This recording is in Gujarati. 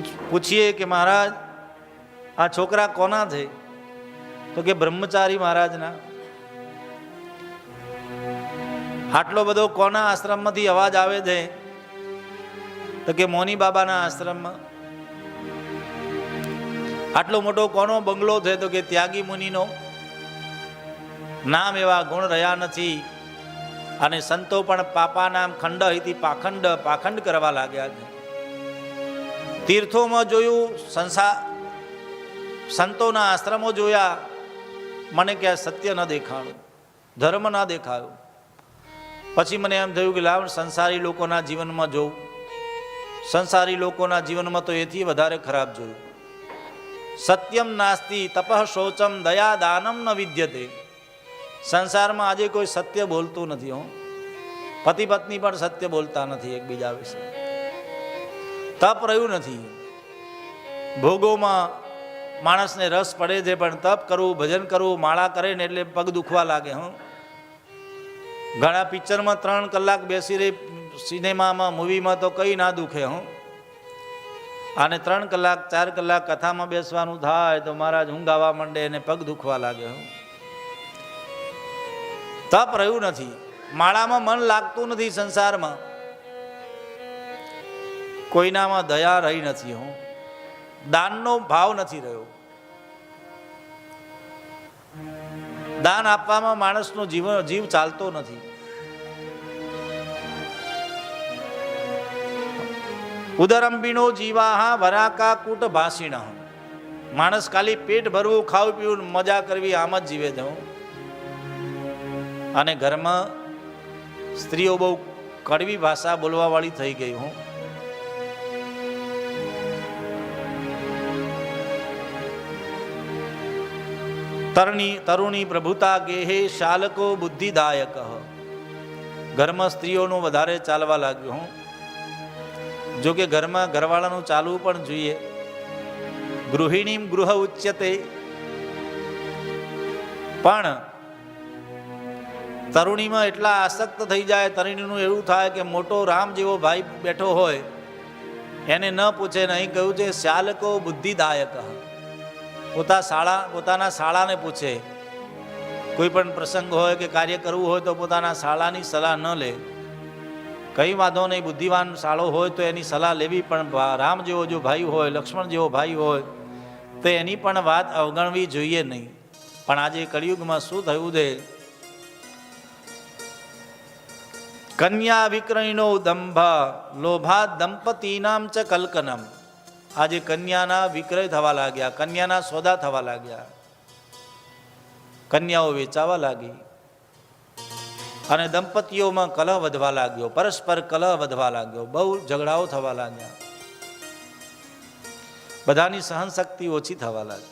પૂછીએ કે મહારાજ, આ છોકરા કોના છે? તો કે બ્રહ્મચારી મહારાજના. આટલો બધો કોના આશ્રમમાંથી અવાજ આવે છે? તો કે મોની બાબાના આશ્રમમાં. આટલો મોટો કોનો બંગલો છે? તો કે ત્યાગી મુનિનો. નામ એવા ગુણ રહ્યા નથી. અને સંતો પણ પાપા નામ ખંડ અહીંથી પાખંડ પાખંડ કરવા લાગ્યા છે. તીર્થોમાં જોયું સંસાર સંતોના આશ્રમો જોયા, મને કે આ સત્ય ન દેખાણું ધર્મ ના દેખાયો. પછી મને એમ થયું કે લાવ સંસારી લોકોના જીવનમાં જોઉં. સંસારી લોકોના જીવનમાં તો એથી વધારે ખરાબ જોયું. સત્યમ નાસ્તિ તપઃ શૌચમ દયા દાનમ ન વિદ્યતે. સંસારમાં આજે કોઈ સત્ય બોલતું નથી, હો. પતિ પત્ની પણ સત્ય બોલતા નથી એકબીજા વિશે. તપ રહ્યું નથી. ભોગોમાં માણસને રસ પડે છે, પણ તપ કરવું, ભજન કરવું, માળા કરે ને એટલે પગ દુખવા લાગે, હું. ઘણા પિક્ચરમાં ત્રણ કલાક બેસી રહી, સિનેમામાં, મૂવીમાં તો કંઈ ના દુખે, હું. અને ત્રણ કલાક, ચાર કલાક કથામાં બેસવાનું થાય તો મહારાજ હું ગાવા માંડે અને પગ દુખવા લાગે, હું. તપ રહ્યું નથી. માળામાં મન લાગતું નથી સંસારમાં. કોઈનામાં દયા રહી નથી હું. દાનનો ભાવ નથી રહ્યો. દાન આપવામાં માણસનો જીવન, જીવ ચાલતો નથી. ઉદરંબીનો જીવાહા વરાકા કૂટ ભાષીણ. માણસ ખાલી પેટ ભરવું, ખાવું, પીવું, મજા કરવી, આમ જ જીવે છે અને ઘરમાં સ્ત્રીઓ બહુ કડવી ભાષા બોલવાવાળી થઈ ગઈ હું. તરુણી તરુણી પ્રભુતા ગેહે શાલકો બુદ્ધિદાયક. ઘરમાં સ્ત્રીઓનું વધારે ચાલવા લાગ્યું હું. જો કે ઘરમાં ઘરવાળાનું ચાલવું પણ જોઈએ. ગૃહિણી ગૃહ ઉચ્યતે. પણ તરુણીમાં એટલા આસક્ત થઈ જાય, તરુણીનું એવું થાય કે મોટો રામ જેવો ભાઈ બેઠો હોય. એને ન પૂછે, નહીં કહ્યું છે, શાલકો બુદ્ધિદાયક. પોતા શાળા, પોતાના શાળાને પૂછે. કોઈ પણ પ્રસંગ હોય કે કાર્ય કરવું હોય તો પોતાના શાળાની સલાહ ન લે. કઈ વાંધો નહીં બુદ્ધિવાન શાળો હોય તો એની સલાહ લેવી, પણ રામ જેવો જો ભાઈ હોય, લક્ષ્મણ જેવો ભાઈ હોય, તો એની પણ વાત અવગણવી જોઈએ નહીં. પણ આજે કળિયુગમાં શું થયું છે? કન્યા વિક્રયનો દંભ, લોભા દંપતીનામ ચ કલ્કનમ આજે કન્યાના વિક્રય થવા લાગ્યા, કન્યાના સોદા થવા લાગ્યા, કન્યાઓ વેચાવા લાગી અને દંપતીઓમાં કલહ વધવા લાગ્યો, પરસ્પર કલહ વધવા લાગ્યો, બહુ ઝઘડાઓ થવા લાગ્યા. બધાની સહન શક્તિ ઓછી થવા લાગી.